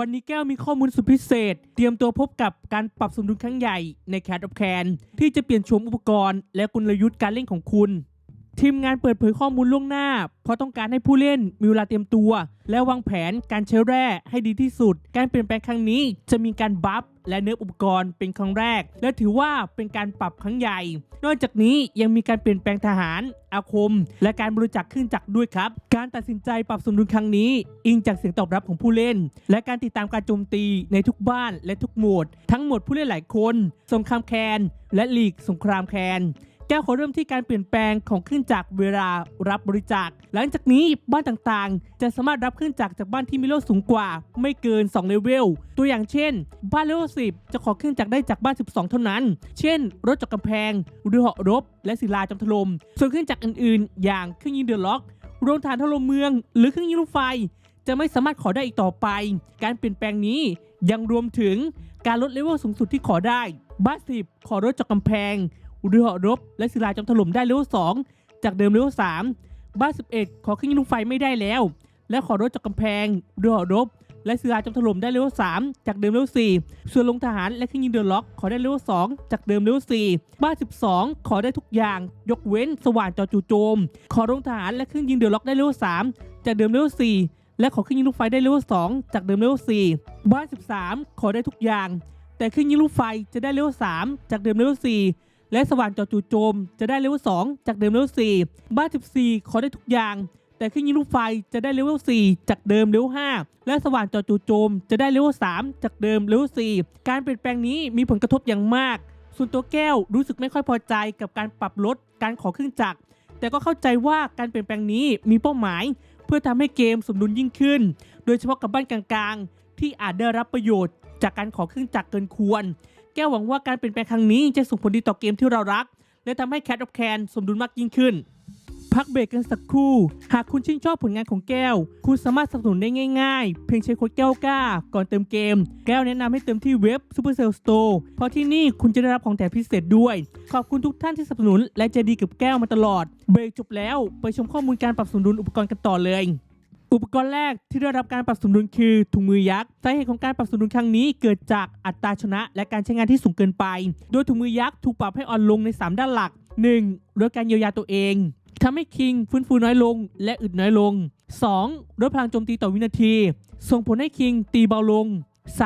วันนี้แก้วมีข้อมูลสุดพิเศษ เตรียมตัวพบกับการปรับสมดุลครั้งใหญ่ในแคดออฟแคนที่จะเปลี่ยนโฉมอุปกรณ์ และกลยุทธ์การเล่นของคุณ ทีมงานเปิดเผยข้อมูลล่วงหน้า เพราะต้องการให้ผู้เล่นมีเวลาเตรียมตัว และวางแผนการใช้แร่ให้ดีที่สุด การเปลี่ยนแปลงครั้งนี้จะมีการบัฟและเนื้ออุปกรณ์เป็นครั้งแรก และถือว่าเป็นการปรับครั้งใหญ่ นอกจากนี้ยังมีการเปลี่ยนแปลงทหาร อาคม และการบริจาคขึ้นจักรด้วยครับ การตัดสินใจปรับสมดุลครั้งนี้ อิงจากเสียงตอบรับของผู้เล่น และการติดตามการโจมตีในทุกบ้านและทุกโหมด ทั้งหมดผู้เล่นหลายคน สงครามแคนและลีกสงครามแคน แก้วขอเริ่มที่การเปลี่ยนแปลงของเครื่องจักรเวลารับบริจาค หลังจากนี้บ้านต่างๆ จะสามารถรับเครื่องจักรจากบ้านที่มีเลเวลสูงกว่า ไม่เกิน2เลเวลตัวอย่างเช่น บ้านเลเวล10 จะขอเครื่องจักรได้จากบ้าน 12 เท่านั้น เช่น รถจักรกำแพงเรือเหาะรบ และศิลาจำถล่มส่วนเครื่องจักรอื่นๆ อย่างเครื่องยิงเดือดล็อกโรงฐานถล่มเมือง หรือเครื่องยิงลูกไฟ จะไม่สามารถขอได้อีกต่อไป การเปลี่ยนแปลงนี้ยังรวมถึงการลดเลเวลสูงสุดที่ขอได้บ้านสิบขอรถจากกำแพง อเหาะรบ และศิลาจำถล่มได้เลเวล2จากเดิมเลเวล3บ้าน 11 ขอเครื่องยิงลูกไฟไม่ได้แล้ว และขอรถจากกำแพงเรือเหาะรบ และศิลาจำถล่มได้เลเวล3จากเดิมเลเวล4ส่วนลงทหารและเครื่องยิงเดือดล็อก ขอได้เลเวล2จากเดิมเลเวล4บ้าน 12 ขอได้ทุกอย่าง ยกเว้นสว่านจอจู่โจม ขอลงทหารและเครื่องยิงเดือดล็อกได้เลเวล3จากเดิมเลเวล4และขอเครื่องยิงลูกไฟได้เลเวล2จากเดิมเลเวล4บ้าน 13 ขอได้ทุกอย่างแต่เครื่องยิงลูกไฟจะได้เลเวล3จากเดิมเลเวล4 และสว่านจอจู่โจม จะได้เลเวล2จากเดิมเลเวล4บ้าน14 ขอได้ทุกอย่าง แต่เครื่องยิงลูกไฟจะได้เลเวล4จากเดิมเลเวล5และสว่านจอจู่โจม จะได้เลเวล3จากเดิมเลเวล4การเปลี่ยนแปลงนี้มีผลกระทบอย่างมาก ส่วนตัวแก้วรู้สึกไม่ค่อยพอใจกับการปรับลดการขอเครื่องจักร แต่ก็เข้าใจว่าการเปลี่ยนแปลงนี้มีเป้าหมาย เพื่อทำให้เกมสมดุลยิ่งขึ้น โดยเฉพาะกับบ้านกลางๆ ที่อาจได้รับประโยชน์จากการขอเครื่องจักรเกินควร แก้วหวังว่าการเปลี่ยนแปลงครั้งนี้จะส่งผลดีต่อเกมที่เรารัก และทำให้ Cat of Can สมดุลมากยิ่งขึ้น พักเบรกกันสักครู่ หากคุณชื่นชอบผลงานของแก้ว คุณสามารถสนับสนุนได้ง่ายๆ เพียงใช้โค้ดแก้วกล้า ก่อนเติมเกม แก้วแนะนำให้เติมที่เว็บ Supercell Store เพราะที่นี่คุณจะได้รับของแถมพิเศษด้วย ขอบคุณทุกท่านที่สนับสนุน และใจดีกับแก้วมาตลอด เบรกจบแล้ว ไปชมข้อมูลการปรับสมดุลอุปกรณ์กันต่อเลย อุปกรณ์แรกที่ได้รับการปรับสมดุลคือถุงมือยักษ์ สาเหตุของการปรับสมดุลครั้งนี้เกิดจากอัตราชนะและการใช้งานที่สูงเกินไป โดยถุงมือยักษ์ถูกปรับให้อ่อนลงใน 3 ด้านหลัก 1. ลดการเยียวยาตัวเองทำให้คิงฟื้นฟูน้อยลงและอึดน้อยลง 2. ลดพลังโจมตีต่อวินาที ส่งผลให้คิงตีเบาลง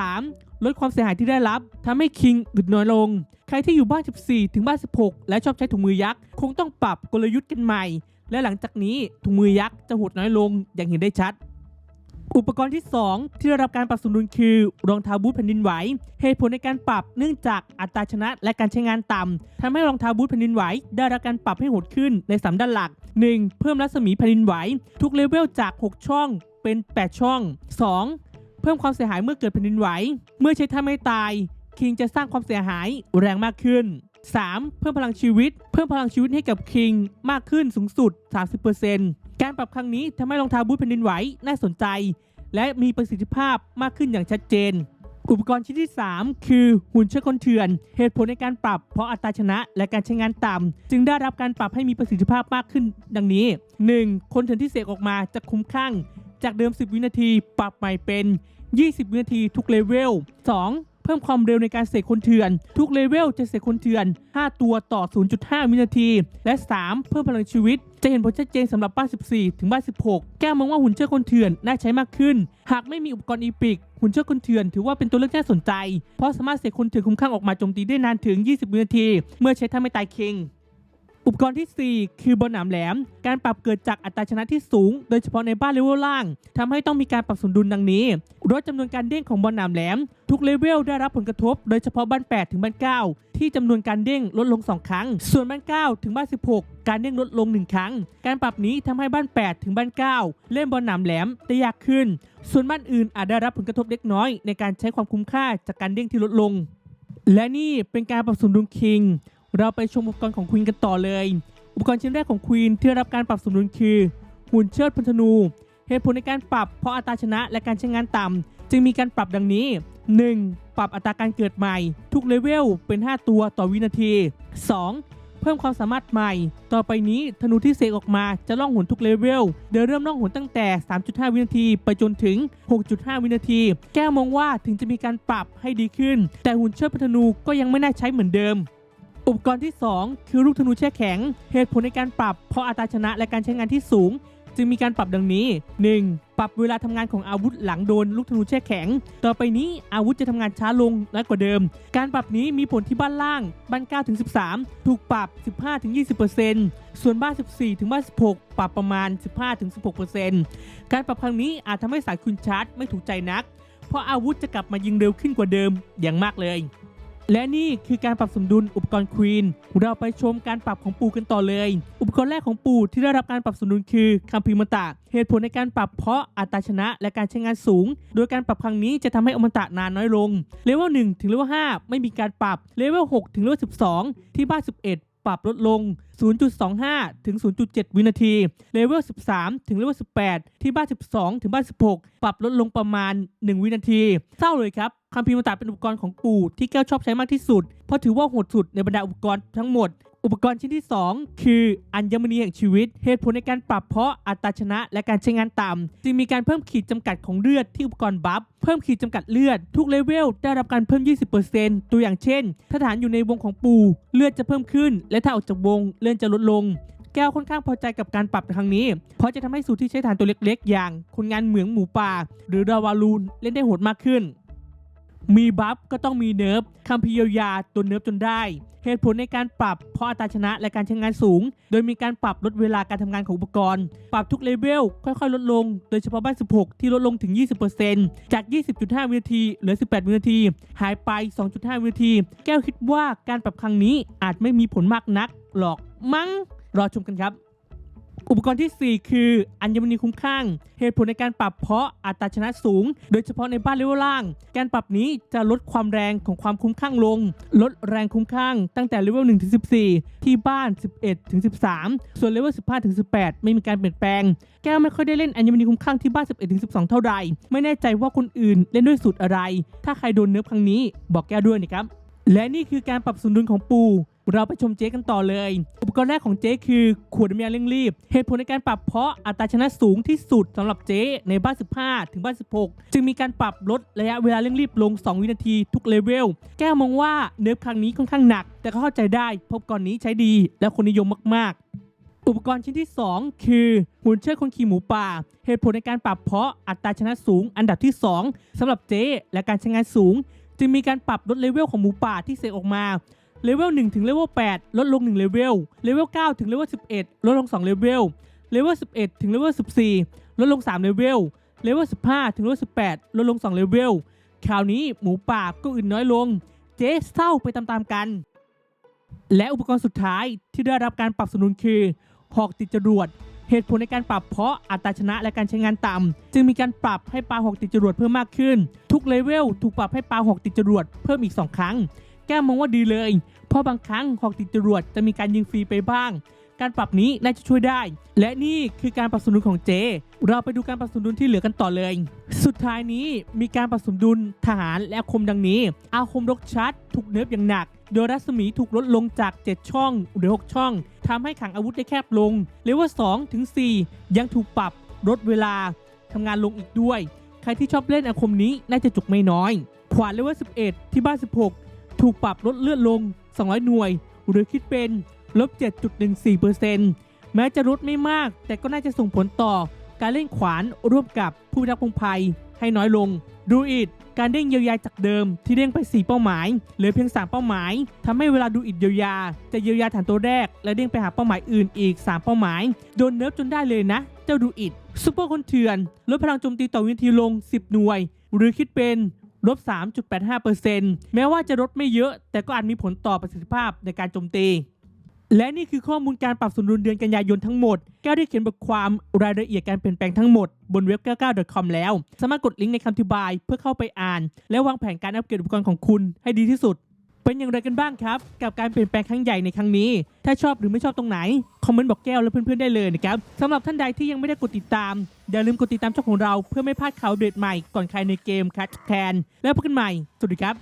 3. ลดความเสียหายที่ได้รับทำให้คิงอึดน้อยลง ใครที่อยู่บ้าน 14 ถึงบ้าน 16 และชอบใช้ถุงมือยักษ์ คงต้องปรับกลยุทธ์กันใหม่ และหลังจากนี้ถุงมือยักษ์จะหดน้อยลงอย่างเห็นได้ชัด อุปกรณ์ที่ 2 ที่ได้รับการปรับสมดุลคือรองเท้าบูทแผ่นดินไหว เหตุผลในการปรับเนื่องจากอัตราชนะและการใช้งานต่ำทำให้รองเท้าบูทแผ่นดินไหว ได้รับการปรับให้หดขึ้นใน3ด้านหลัก 1. เพิ่มรัศมีแผ่นดินไหว ทุกเลเวลจาก 6 ช่องเป็น 8 ช่อง 2. เพิ่มความเสียหายเมื่อเกิดแผ่นดินไหว เมื่อใช้ท่าไม่ตายคิงจะสร้างความเสียหายแรงมากขึ้น 3. เพิ่มพลังชีวิต เพิ่มพลังชีวิตให้กับคิงมากขึ้นสูงสุด 30%การปรับครั้งนี้ทำให้รองเท้าบูทแผ่นดินไหวน่าสนใจ และมีประสิทธิภาพมากขึ้นอย่างชัดเจน อุปกรณ์ชิ้นที่ 3 คือหุ่นเชือกคนเถื่อน เหตุผลในการปรับเพราะอัตราชนะและการใช้งานต่ำจึงได้รับการปรับให้มีประสิทธิภาพมากขึ้น ดังนี้ 1. คนเถื่อนที่เสกออกมาจะคุ้มคลั่ง จากเดิม 10 วินาที ปรับใหม่เป็น 20 วินาทีทุกเลเวล 2. เพิ่มความเร็วในการเสกคนเถื่อน ทุกเลเวลจะเสกคนเถื่อน 5 ตัวต่อ 0.5 วินาที และ 3. เพิ่มพลังชีวิต จะเห็นผลชัดเจนสำหรับบ้าน 14 ถึงบ้าน 16 แก้วมองว่าหุ่นเชือคนเถื่อนน่าใช้มากขึ้น หากไม่มีอุปกรณ์อีพิก หุ่นเชือคนเถื่อนถือว่าเป็นตัวเลือกที่น่าสนใจ เพราะสามารถเสกคนเถื่อนคุ้มข้างออกมาโจมตีได้นานถึง 20 วินาที เมื่อใช้ท่าไม่ตายคิง อุปกรณ์ที่ 4 คือบอลหนามแหลม การปรับเกิดจากอัตราชนะที่สูง โดยเฉพาะในบ้านเลเวลล่างทำให้ต้องมีการปรับสมดุลดังนี้ลดจำนวนการเด้งของบอลหนามแหลม ทุกเลเวลได้รับผลกระทบ โดยเฉพาะบ้าน 8 ถึงบ้าน 9 ที่จำนวนการเด้งลดลง 2 ครั้ง ส่วนบ้าน 9 ถึงบ้าน 16 การเด้งลดลง 1 ครั้ง การปรับนี้ทำให้บ้าน 8 ถึงบ้าน 9 เล่นบอลหนามแหลมได้ยากขึ้น ส่วนบ้านอื่นอาจได้รับผลกระทบเล็กน้อย ในการใช้ความคุ้มค่าจากการเด้งที่ลดลง และนี่เป็นการปรับสมดุลคิง เราไปชมอุปกรณ์ของควีนกันต่อเลย อุปกรณ์ชิ้นแรกของควีนที่ได้รับการปรับสมดุลคือ หุ่นเชิดพันธนู เหตุผลในการปรับเพราะอัตราชนะและการใช้งานต่ำ จึงมีการปรับดังนี้ 1. ปรับอัตราการเกิดใหม่ ทุกเลเวลเป็น 5 ตัวต่อวินาที 2. เพิ่มความสามารถใหม่ ต่อไปนี้ธนูที่เสกออกมาจะล่องหนทุกเลเวลโดยเริ่มล่องหนตั้งแต่ 3.5 วินาที ไปจนถึง 6.5 วินาที แก้วมองว่าถึงจะมีการปรับให้ดีขึ้น แต่หุ่นเชิดพันธนูก็ยังไม่น่าใช้เหมือนเดิม อุปกรณ์ที่ 2 คือลูกธนูแช่แข็ง เหตุผลในการปรับเพราะอัตราชนะและการใช้งานที่สูง จึงมีการปรับดังนี้ 1. ปรับเวลาทำงานของอาวุธหลังโดนลูกธนูแช่แข็ง ต่อไปนี้อาวุธจะทำงานช้าลงและกว่าเดิม การปรับนี้มีผลที่บ้านล่าง บ้าน9ถึง13 ถูกปรับ 15ถึง20 ส่วนบ้าน 14ถึงบ้าน 16 ปรับประมาณ 15ถึง16 การปรับครั้งนี้อาจทำให้สายคุณชาร์จไม่ถูกใจนัก เพราะอาวุธจะกลับมายิงเร็วขึ้นกว่าเดิมอย่างมากเลย และนี่คือการปรับสมดุลอุปกรณ์ควีนเราไปชมการปรับของปูกันต่อเลย อุปกรณ์แรกของปูที่ได้รับการปรับสมดุลคือคัมพิมตะ เหตุผลในการปรับเพราะอัตราชนะและการใช้งานสูง โดยการปรับครั้งนี้จะทำให้อมตะนานน้อยลงเลเวล1ถึงเลเวล5ไม่มีการปรับเลเวล6ถึงเลเวล12 ที่บ้าน11 ปรับลดลง 0.25 ถึง 0.7 วินาที เลเวล 13 ถึงเลเวล 18 ที่บ้าน 12 ถึงบ้าน 16 ปรับลดลงประมาณ 1 วินาที เศร้าเลยครับคัมภีร์มตาเป็นอุปกรณ์ของปู่ที่แก้วชอบใช้มากที่สุด เพราะถือว่าโหดสุดในบรรดาอุปกรณ์ทั้งหมด อุปกรณ์ชิ้นที่ 2 คืออัญมณีแห่งชีวิต เหตุผลในการปรับเพาะอัตราชนะ และการใช้งานต่ำจึงมีการเพิ่มขีดจำกัดของเลือดที่อุปกรณ์บัฟเพิ่มขีดจำกัดเลือด ทุกเลเวลได้รับการเพิ่ม 20%ตัวอย่างเช่น ถ้าฐานอยู่ในวงของปู เลือดจะเพิ่มขึ้น และถ้าออกจากวงเลือดจะลดลงแก้วค่อนข้างพอใจกับการปรับครั้งนี้ เพราะจะทำให้สูตรที่ใช้ฐานตัวเล็กๆ อย่างคนงานเหมืองหมูป่า หรือราวาลูนเล่นได้โหดมากขึ้น มีบัฟก็ต้องมีเนิร์ฟคัมภีร์เยียาตัวเนิร์ฟจนได้ เหตุผลในการปรับเพราะอัตราชนะและการใช้งานสูง โดยมีการปรับลดเวลาการทำงานของอุปกรณ์ ปรับทุกเลเวลค่อยๆ ลดลง โดยเฉพาะบ้าน 16 ที่ลดลงถึง 20%จาก 20.5 วินาทีเหลือ 18 วินาที หายไป 2.5 วินาที แก้วคิดว่าการปรับครั้งนี้อาจไม่มีผลมากนักหรอกมั้งรอชมกันครับ อุปกรณ์ที่ 4 คือ อัญมณีคุ้มข้าง เหตุผลในการปรับเพราะอัตราชนะสูง โดยเฉพาะในบ้านเลเวลล่าง การปรับนี้จะลดความแรงของความคุ้มข้างลง ลดแรงคุ้มข้างตั้งแต่เลเวล1ถึง14 ที่บ้าน 11ถึง13 ส่วนเลเวล15ถึง18 ไม่มีการเปลี่ยนแปลง แก้วไม่ค่อยได้เล่นอัญมณีคุ้มข้างที่บ้าน 11ถึง12 เท่าไหร่ไม่แน่ใจว่าคนอื่นเล่นด้วยสูตรอะไร ถ้าใครโดนเนื้อครั้งนี้ บอกแก้วด้วยนะครับและนี่คือการปรับสมดุลของปู เราไปชมเจ๊กันต่อเลย อุปกรณ์แรกของเจ๊คือขวดน้ำยาเร่งรีบ เหตุผลในการปรับเพราะอัตราชนะสูงที่สุดสำหรับเจ๊ในบ้าน 15 ถึงบ้าน 16 จึงมีการปรับลดระยะเวลาเร่งรีบลง 2 วินาทีทุกเลเวล แก้วมองว่าเนิร์ฟครั้งนี้ค่อนข้างหนัก แต่ก็เข้าใจได้พราะอุปกรณ์นี้ใช้ดี และคนนิยมมาก ๆอุปกรณ์ชิ้นที่ 2 คือหุ่นเชิดคนขี่หมูป่า เหตุผลในการปรับเพราะอัตราชนะสูงอันดับที่ 2สำหรับเจ๊และการใช้งานสูง จึงมีการปรับลดเลเวลของหมูป่าที่เสกออกมา เลเวล1ถึงเลเวล8ลดลง1เลเวล เลเวล9ถึงเลเวล11 ลดลง2เลเวล เลเวล11 ถึงเลเวล14 ลดลง3เลเวล เลเวล15 ถึงเลเวล18 ลดลง2เลเวล คราวนี้หมูป่าก็อื่นน้อยลง เจ๊เศร้าไปตามๆกัน และอุปกรณ์สุดท้ายที่ได้รับการปรับสนุนคือหอกติดจรวดเหตุผลในการปรับเพราะอัตราชนะและการใช้งานต่ำจึงมีการปรับให้ปลาหอกติดจรวดเพิ่มมากขึ้น ทุกเลเวลถูกปรับให้ปลาหอกติดจรวดเพิ่มอีก 2 ครั้ง แก้วมองว่าดีเลย เพราะบางครั้งหอกติดจรวดจะมีการยิงฟรีไปบ้าง การปรับนี้น่าจะช่วยได้ และนี่คือการปรับสมดุลของเจ เราไปดูการปรับสมดุลที่เหลือกันต่อเลย สุดท้ายนี้มีการปรับสมดุลทหารและอาคมดังนี้ อาคมรกชัดถูกเนิร์ฟอย่างหนัก โดยรัศมีถูกลดลงจาก 7 ช่องหรือ 6 ช่องทำให้ขังอาวุธได้แคบลงเลเวล2ถึง4ยังถูกปรับลดเวลาทำงานลงอีกด้วย ใครที่ชอบเล่นอาคมนี้น่าจะจุกไม่น้อยขวานเลเวล11 ที่บ้าน 16 ถูกปรับลดเลือดลง 200 หน่วย หรือคิดเป็นลบ 7.14%แม้จะลดไม่มาก แต่ก็น่าจะส่งผลต่อการเล่นขวานร่วมกับผู้รักพงภัยให้น้อยลง ดูอิดการเด้งเยียวยาจากเดิมที่เด้งไป 4 เป้าหมายเหลือเพียง 3 เป้าหมายทำให้เวลาดูอิดเยียวยา จะเยียวยาฐานตัวแรก และเด้งไปหาเป้าหมายอื่นอีก 3 เป้าหมาย โดนเนิร์ฟจนได้เลยนะ เจ้าดูอิดซุปเปอร์คนเถื่อนลดพลังโจมตีต่อวินาทีลง 10 หน่วย หรือคิดเป็น ลบ 3.85%แม้ว่าจะลดไม่เยอะ แต่ก็อาจมีผลต่อประสิทธิภาพในการโจมตี และนี่คือข้อมูลการปรับสมดุลเดือนกันยายนทั้งหมด แก้วได้เขียนบทความรายละเอียดการเปลี่ยนแปลงทั้งหมดบนเว็บ 99.com แล้ว สามารถกดลิงก์ในคำอธิบายเพื่อเข้าไปอ่าน และวางแผนการอัปเกรดอุปกรณ์ของคุณให้ดีที่สุด เป็นอย่างไรกันบ้างครับ กับการเปลี่ยนแปลงครั้งใหญ่ในครั้งนี้ ถ้าชอบหรือไม่ชอบตรงไหน คอมเมนต์บอกแก้วและเพื่อนๆได้เลยนะครับสำหรับท่านใดที่ยังไม่ได้กดติดตาม อย่าลืมกดติดตามช่องของเราเพื่อไม่พลาดข่าวเด็ดใหม่ก่อนใครในเกมคัทแคนแล้วพบกันใหม่สวัสดีครับ